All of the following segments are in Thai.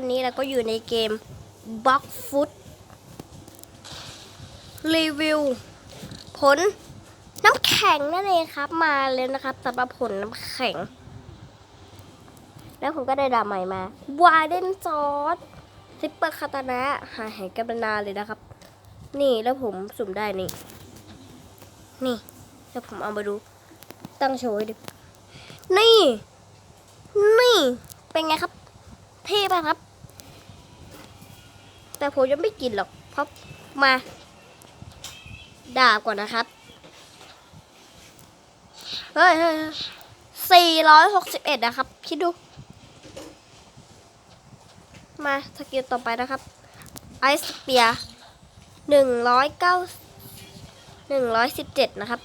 ันนี้เราก็อยู่ในเกม b l o c k Foot รีวิว ผลน้ำแข็งนั่นเองครับ มาเลยนะครับสำหรับผลน้ำแข็ง แล้วผมก็ได้ดาบใหม่มา วาเดนจอร์ดซิปเปอร์คาตานะหาแห่งกันนานเลยนะครับ นี่แล้วผมสุ่มได้นี่ นี่ แล้วผมเอามาดู ตั้งโชว์ให้ดู นี่ นี่ เป็นไงครับ เท่ป่ะครับ แต่ผมยังไม่กินหรอกเพราะมาด่าบก่อนนะครับเฮ้ยเฮ้ยสี่ร้อยหกสิบเอ็ดนะครับ คิดดู มาสกิลต่อไปนะครับไอซ์เปียหนึ่งร้อยเก้าหนึ่งร้อยสิบเจ็ดนะครับ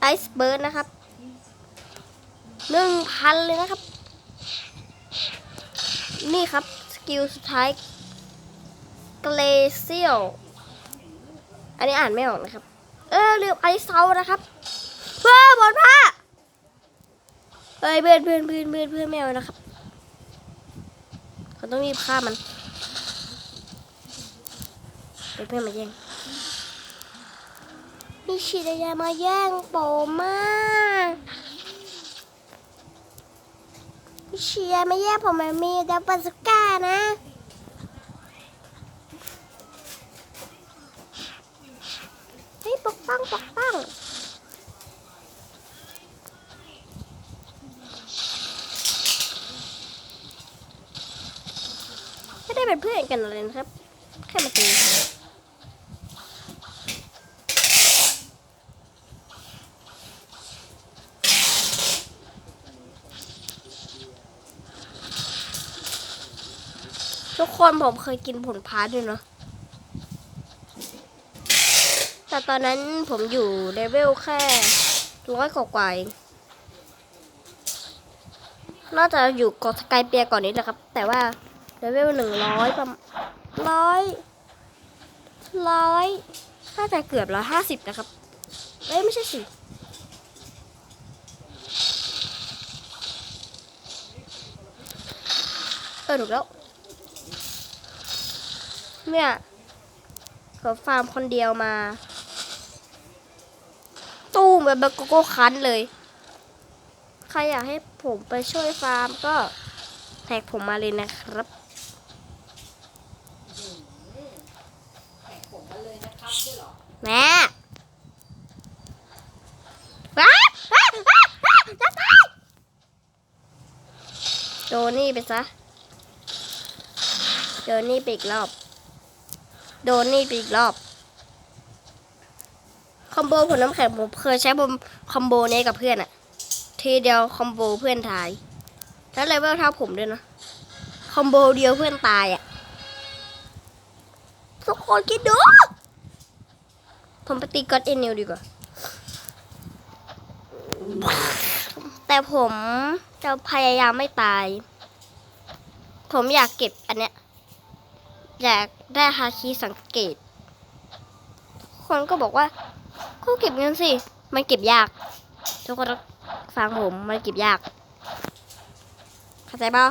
ไอซ์เบิร์ดนะครับหนึ่งพันเลยนะครับ นี่ครับ สกิลสุดท้ายเกลเซียลอันนี้อ่านไม่ออกนะครับ เออลืมไอซ์เซานะครับเพื่อบอลผ้าเอ้ยเพื่อนเพื่อนเพื่อนเพื่อนเพื่อนแมวนะครับเขาต้องรีบฆ่ามันเดี๋ยวเพื่อนมาแย่งมีชิดายามาแย่งโปมา กมีชิดายามาแย่ผมมามีดับบัสก้านะเฮ้ยปกป้องปกป้องไม่ได้เป็นเพื่อนกันเลยนะครับ แค่มาตี ทุกคนผมเคยกินผลพาด้วยเนาะแต่ตอนนั้นผมอยู่เลเวลแค่ร้อยกว่าเองน่าจะอยู่กอสกายเปียก่อนนี้แหละครับ แต่ว่าเลเวลหนึ่งร้อยประมาณร้อยร้อยน่าจะเกือบร้อยห้าสิบนะครับเอ้ยไม่ใช่สิเออถูกแล้ว เนี่ยเขาฟาร์มคนเดียวมา ตู้มแบบโกโก้คันเลย ใครอยากให้ผมไปช่วยฟาร์มก็แท็กผมมาเลยนะครับแม่ว้าวว้าวว้าวโดนี่ไปซะโดนี่ไปอีกรอบ โดนนี่ไปอีกรอบ คอมโบผลน้ำแข็งผมเคยใช้บนคอมโบนี้กับเพื่อนอะทีเดียวคอมโบเพื่อนตาย แล้วเลเวลเท่าผมด้วยนะ คอมโบเดียวเพื่อนตายอะทุกคนคิดดู ผมไปตีก็อดเอนิวดีกว่า แต่ผมจะพยายามไม่ตาย ผมอยากเก็บอันเนี้ย อยากได้ฮาคิสังเกต คนก็บอกว่าก็เก็บเงินสิ มันเก็บยาก ทุกคนต้องฟังผมมันเก็บยาก เข้าใจเปล่า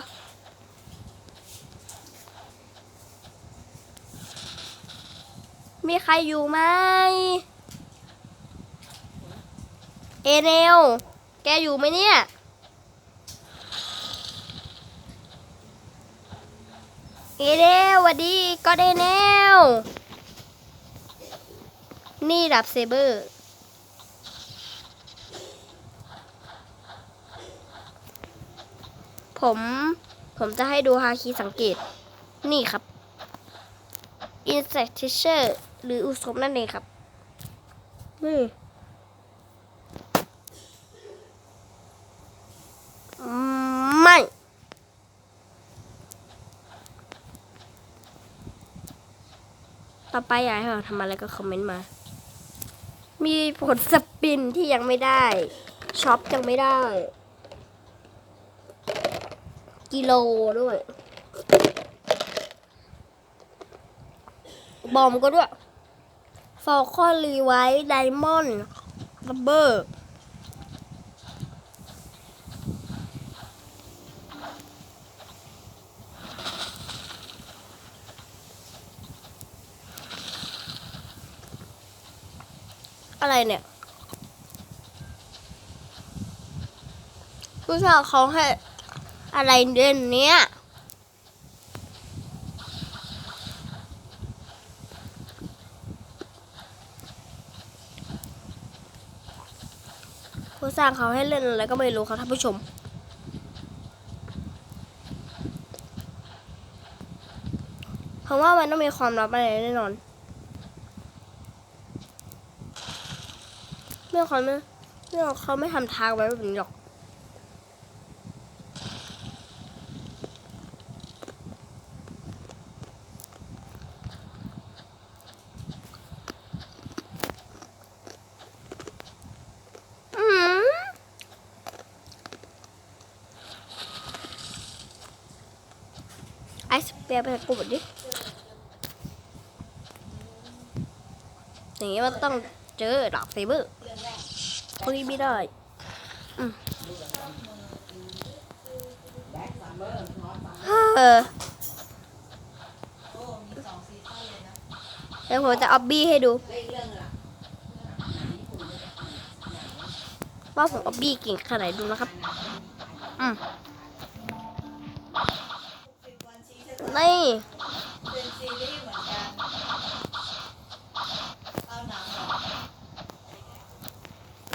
มีใครอยู่ไหม เอเนล แกอยู่ไหมเนี่ย เอเนลหวัดดีก็เอเนลนี่ดับเซเบอร์ ผม ผมจะให้ดูฮาคีสังเกต นี่ครับ Insect Teacher หรืออุศมนั่นเองครับ นี่อืมไม่ ต่อไปอยากให้เราทำอะไรก็คอมเมนต์มา มีผลสปินที่ยังไม่ได้ช็อปยังไม่ได้ กิโลด้วย บอมก็ด้วยฟอลคอนรีไวท์ไดมอนด์ดับเบิล อะไรเนี่ย ผู้ชายเขาให้อะไรเด่นเนี้ยผู้สร้างเขาให้เล่นอะไรก็ไม่รู้ครับท่านผู้ชม เพราะว่ามันต้องมีความลับอะไรแน่นอน เรื่อเขาไม่เรื่องเขาไม่ทำทางไว้แบบนี้หรอกอืมไอซ์เปียร์ไปกูบดดิอย่างนี้มันต้องเจอดอกเซเบอร์ คุยไม่ได้อืมเออเดี๋ยวผมจะเอาบี้ให้ดู ว่าผมเอาบี้เก่งขนาดไหนดูนะครับ อืมนี่เป็นซีรีส์เหมือนกัน เอาหนังเหรอ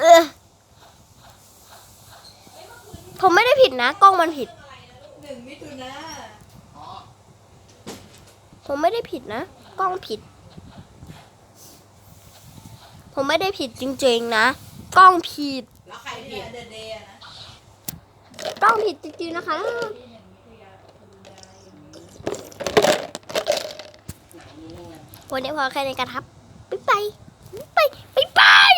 เออ ผมไม่ได้ผิดนะ กล้องมันผิด หนึ่งมิถุนาผมไม่ได้ผิดนะ กล้องผิด ผมไม่ได้ผิดจริงๆนะ กล้องผิด แล้วใครผิดเดอะเดย์นะกล้องผิดจริงๆนะคะ วันนี้พอแค่นี้กันครับ บ๊ายบาย บ๊ายบาย บ๊ายบาย